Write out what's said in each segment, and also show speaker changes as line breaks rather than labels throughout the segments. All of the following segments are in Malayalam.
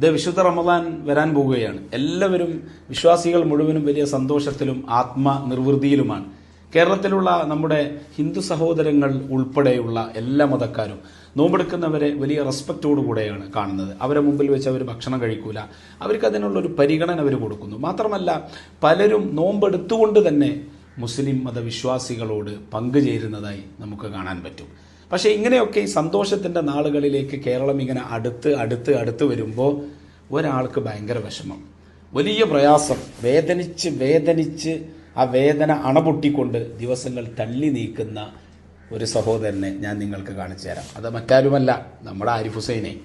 ഇത് വിശുദ്ധ റമദാൻ വരാൻ പോവുകയാണ്. എല്ലാവരും വിശ്വാസികൾ മുഴുവനും വലിയ സന്തോഷത്തിലും ആത്മ നിർവൃതിയിലുമാണ് കേരളത്തിലുള്ള നമ്മുടെ ഹിന്ദു സഹോദരങ്ങൾ ഉൾപ്പെടെയുള്ള എല്ലാ മതക്കാരും നോമ്പെടുക്കുന്നവരെ വലിയ റെസ്പെക്റ്റോടു കൂടെയാണ് കാണുന്നത്. അവരെ മുമ്പിൽ വെച്ച് അവർ ഭക്ഷണം കഴിക്കൂല. അവർക്ക് അതിനുള്ളൊരു പരിഗണന അവർ കൊടുക്കുന്നു. മാത്രമല്ല പലരും നോമ്പെടുത്തുകൊണ്ട് തന്നെ മുസ്ലിം മതവിശ്വാസികളോട് പങ്കുചേരുന്നതായി നമുക്ക് കാണാൻ പറ്റും. പക്ഷേ ഇങ്ങനെയൊക്കെ ഈ സന്തോഷത്തിന്റെ നാളുകളിലേക്ക് കേരളം ഇങ്ങനെ അടുത്ത് അടുത്ത് അടുത്ത് വരുമ്പോൾ ഒരാൾക്ക് ഭയങ്കര വിഷമം. വലിയ പ്രയാസം. വേദനിച്ച് വേദനിച്ച് ആ വേദന അണപൊട്ടിക്കൊണ്ട് ദിവസങ്ങൾ തള്ളി നീക്കുന്ന ഒരു സഹോദരനെ ഞാൻ നിങ്ങൾക്ക് കാണിച്ചു തരാം. അത് മറ്റാരുമല്ല നമ്മുടെ ആരിഫ് ഹുസൈനെ.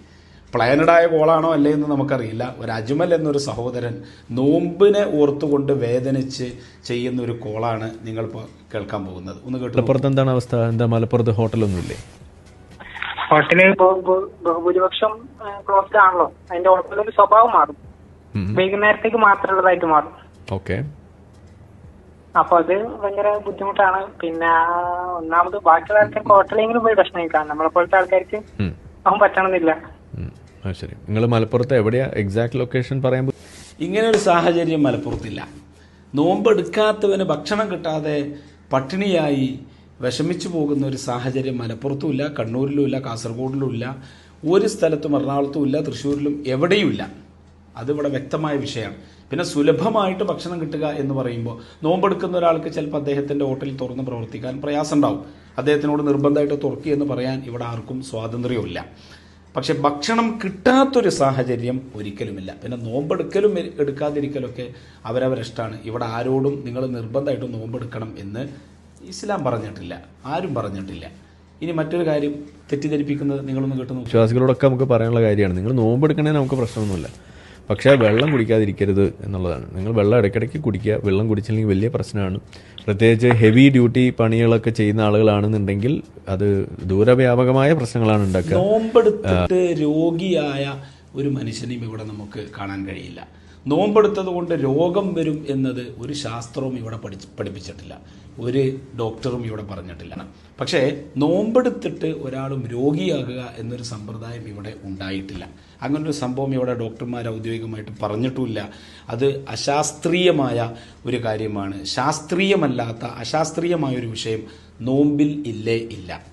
പ്ലാനഡായ കോളാണോ അല്ലേ എന്ന് നമുക്കറിയില്ല. ഒരു അജ്മൽ എന്നൊരു സഹോദരൻ നോമ്പിനെ ഓർത്തുകൊണ്ട് വേദനിച്ച് ചെയ്യുന്ന ഒരു കോളാണ് നിങ്ങൾ ഇപ്പോൾ കേൾക്കാൻ പോകുന്നത്. ഒന്ന് കേട്ടു
മലപ്പുറത്ത് എന്താണ് അവസ്ഥ? എന്താ മലപ്പുറത്ത് ഹോട്ടലൊന്നുമില്ലേ?
ഹോട്ടലിൽ ബഹു- ബഹു- ബഹുഭൂരിപക്ഷം ക്ലോസ്ഡ് ആണല്ലോ. അതിന്റെ ഹോട്ടലിന്റെ സ്വഭാവം മാറും. വൈകുന്നേരത്തേക്ക് മാത്രമുള്ളതായിട്ട് മാറും.
ഓക്കെ.
അപ്പൊ അത് ഭയങ്കര ബുദ്ധിമുട്ടാണ്. പിന്നെ ഒന്നാമത് ബാക്കിയുള്ള ആൾക്കാർക്ക് ഹോട്ടലെങ്കിലും പോയി ഭക്ഷണം കഴിക്കാം. നമ്മളെ പോലത്തെ ആൾക്കാർക്ക് അവൻ പറ്റണമെന്നില്ല.
ശരി. നിങ്ങൾ മലപ്പുറത്ത് എവിടെയാ എക്സാക്ട് ലൊക്കേഷൻ പറയാൻ
ഇങ്ങനെ ഒരു സാഹചര്യം മലപ്പുറത്തില്ല. നോമ്പെടുക്കാത്തവന് ഭക്ഷണം കിട്ടാതെ പട്ടിണിയായി വിഷമിച്ചു പോകുന്ന ഒരു സാഹചര്യം മലപ്പുറത്തും ഇല്ല കണ്ണൂരിലും ഇല്ല കാസർഗോഡിലും ഇല്ല ഒരു സ്ഥലത്തും എറണാകുളത്തും ഇല്ല തൃശ്ശൂരിലും എവിടെയുമില്ല അതിവിടെ വ്യക്തമായ വിഷയമാണ്. പിന്നെ സുലഭമായിട്ട് ഭക്ഷണം കിട്ടുക എന്ന് പറയുമ്പോൾ നോമ്പെടുക്കുന്ന ഒരാൾക്ക് ചിലപ്പോൾ അദ്ദേഹത്തിന്റെ ഹോട്ടലിൽ തുറന്ന് പ്രവർത്തിക്കാൻ പ്രയാസം ഉണ്ടാവും അദ്ദേഹത്തിനോട് നിർബന്ധമായിട്ട് തുറക്കി എന്ന് പറയാൻ ഇവിടെ ആർക്കും സ്വാതന്ത്ര്യമില്ല പക്ഷെ ഭക്ഷണം കിട്ടാത്തൊരു സാഹചര്യം ഒരിക്കലുമില്ല. പിന്നെ നോമ്പെടുക്കലും എടുക്കാതിരിക്കലൊക്കെ അവരവരിഷ്ടമാണ്. ഇവിടെ ആരോടും നിങ്ങൾ നിർബന്ധമായിട്ടും നോമ്പെടുക്കണം എന്ന് ഇസ്ലാം പറഞ്ഞിട്ടില്ല. ആരും പറഞ്ഞിട്ടില്ല. ഇനി മറ്റൊരു കാര്യം തെറ്റിദ്ധരിപ്പിക്കുന്നത് നിങ്ങളൊന്ന് കിട്ടുന്നു
വിശ്വാസികളോടൊക്കെ നമുക്ക് പറയാനുള്ള കാര്യമാണ്. നിങ്ങൾ നോമ്പെടുക്കണേ നമുക്ക് പ്രശ്നമൊന്നുമില്ല. പക്ഷേ വെള്ളം കുടിക്കാതിരിക്കരുത് എന്നുള്ളതാണ്. നിങ്ങൾ വെള്ളം ഇടയ്ക്കിടയ്ക്ക് കുടിക്കുക. വെള്ളം കുടിച്ചില്ലെങ്കിൽ വലിയ പ്രശ്നമാണ്. പ്രത്യേകിച്ച് ഹെവി ഡ്യൂട്ടി പണികളൊക്കെ ചെയ്യുന്ന ആളുകളാണെന്നുണ്ടെങ്കിൽ അത് ദൂരവ്യാപകമായ പ്രശ്നങ്ങളാണ് ഉണ്ടാക്കുക.
നോമ്പെടുത്തിട്ട് രോഗിയായ ഒരു മനുഷ്യനെയും ഇവിടെ നമുക്ക് കാണാൻ കഴിയില്ല. നോമ്പെടുത്തത് കൊണ്ട് രോഗം വരും എന്നത് ഒരു ശാസ്ത്രവും ഇവിടെ പഠിച്ച് പഠിപ്പിച്ചിട്ടില്ല. ഒരു ഡോക്ടറും ഇവിടെ പറഞ്ഞിട്ടില്ല. പക്ഷേ നോമ്പെടുത്തിട്ട് ഒരാളും രോഗിയാകുക എന്നൊരു സമ്പ്രദായം ഇവിടെ ഉണ്ടായിട്ടില്ല. അങ്ങനൊരു സംഭവം ഇവിടെ ഡോക്ടർമാർ ഔദ്യോഗികമായിട്ട് പറഞ്ഞിട്ടുമില്ല. അത് അശാസ്ത്രീയമായ ഒരു കാര്യമാണ്. ശാസ്ത്രീയമല്ലാത്ത അശാസ്ത്രീയമായ ഒരു വിഷയം നോമ്പിൽ ഇല്ലേ ഇല്ല.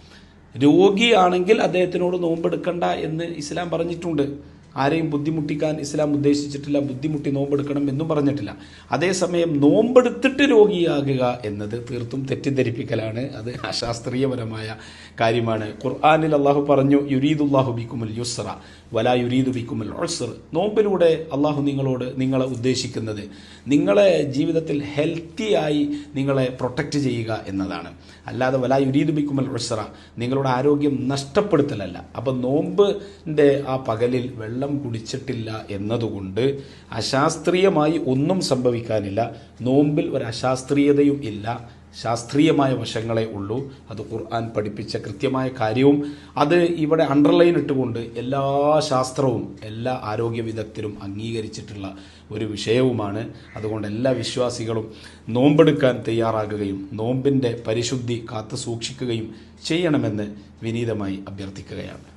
രോഗിയാണെങ്കിൽ അദ്ദേഹത്തിനോട് നോമ്പെടുക്കണ്ട എന്ന് ഇസ്ലാം പറഞ്ഞിട്ടുണ്ട്. ആരെയും ബുദ്ധിമുട്ടിക്കാൻ ഇസ്ലാം ഉദ്ദേശിച്ചിട്ടില്ല ബുദ്ധിമുട്ടി നോമ്പെടുക്കണം എന്നും പറഞ്ഞിട്ടില്ല. അതേസമയം നോമ്പെടുത്തിട്ട് രോഗിയാകുക എന്നത് തീർത്തും തെറ്റിദ്ധരിപ്പിക്കലാണ്. അത് അശാസ്ത്രീയപരമായ കാര്യമാണ്. ഖുർആാനിൽ അള്ളാഹു പറഞ്ഞു യുരീദുല്ലാഹു ബിക്കുമുൽ യുസ്ര വലാ യുരീദു ബിക്കുമുൽ ഉസ്ർ. നോമ്പിലൂടെ അള്ളാഹു നിങ്ങളോട് നിങ്ങളെ ഉദ്ദേശിക്കുന്നത് നിങ്ങളെ ജീവിതത്തിൽ ഹെൽത്തിയായി നിങ്ങളെ പ്രൊട്ടക്റ്റ് ചെയ്യുക എന്നതാണ്. അല്ലാതെ വലാ യുരീദു ബിക്കുമൽ ഉസ്ര നിങ്ങളുടെ ആരോഗ്യം നഷ്ടപ്പെടുത്തലല്ല. അപ്പം നോമ്പിന്റെ ആ പകലിൽ വെള്ളം കുടിച്ചിട്ടില്ല എന്നതുകൊണ്ട് അശാസ്ത്രീയമായി ഒന്നും സംഭവിക്കാനില്ല. നോമ്പിൽ ഒരു അശാസ്ത്രീയതയും ഇല്ല. ശാസ്ത്രീയമായ വശങ്ങളെ ഉള്ളൂ. അത് ഖുർആൻ പഠിപ്പിച്ച കൃത്യമായ കാര്യവും അത് ഇവിടെ അണ്ടർലൈൻ ഇട്ടുകൊണ്ട് എല്ലാ ശാസ്ത്രവും എല്ലാ ആരോഗ്യ വിദഗ്ധരും അംഗീകരിച്ചിട്ടുള്ള ഒരു വിഷയവുമാണ്. അതുകൊണ്ട് എല്ലാ വിശ്വാസികളും നോമ്പെടുക്കാൻ തയ്യാറാകുകയും നോമ്പിന്റെ പരിശുദ്ധി കാത്തു സൂക്ഷിക്കുകയും ചെയ്യണമെന്ന് വിനീതമായി അഭ്യർത്ഥിക്കുകയാണ്.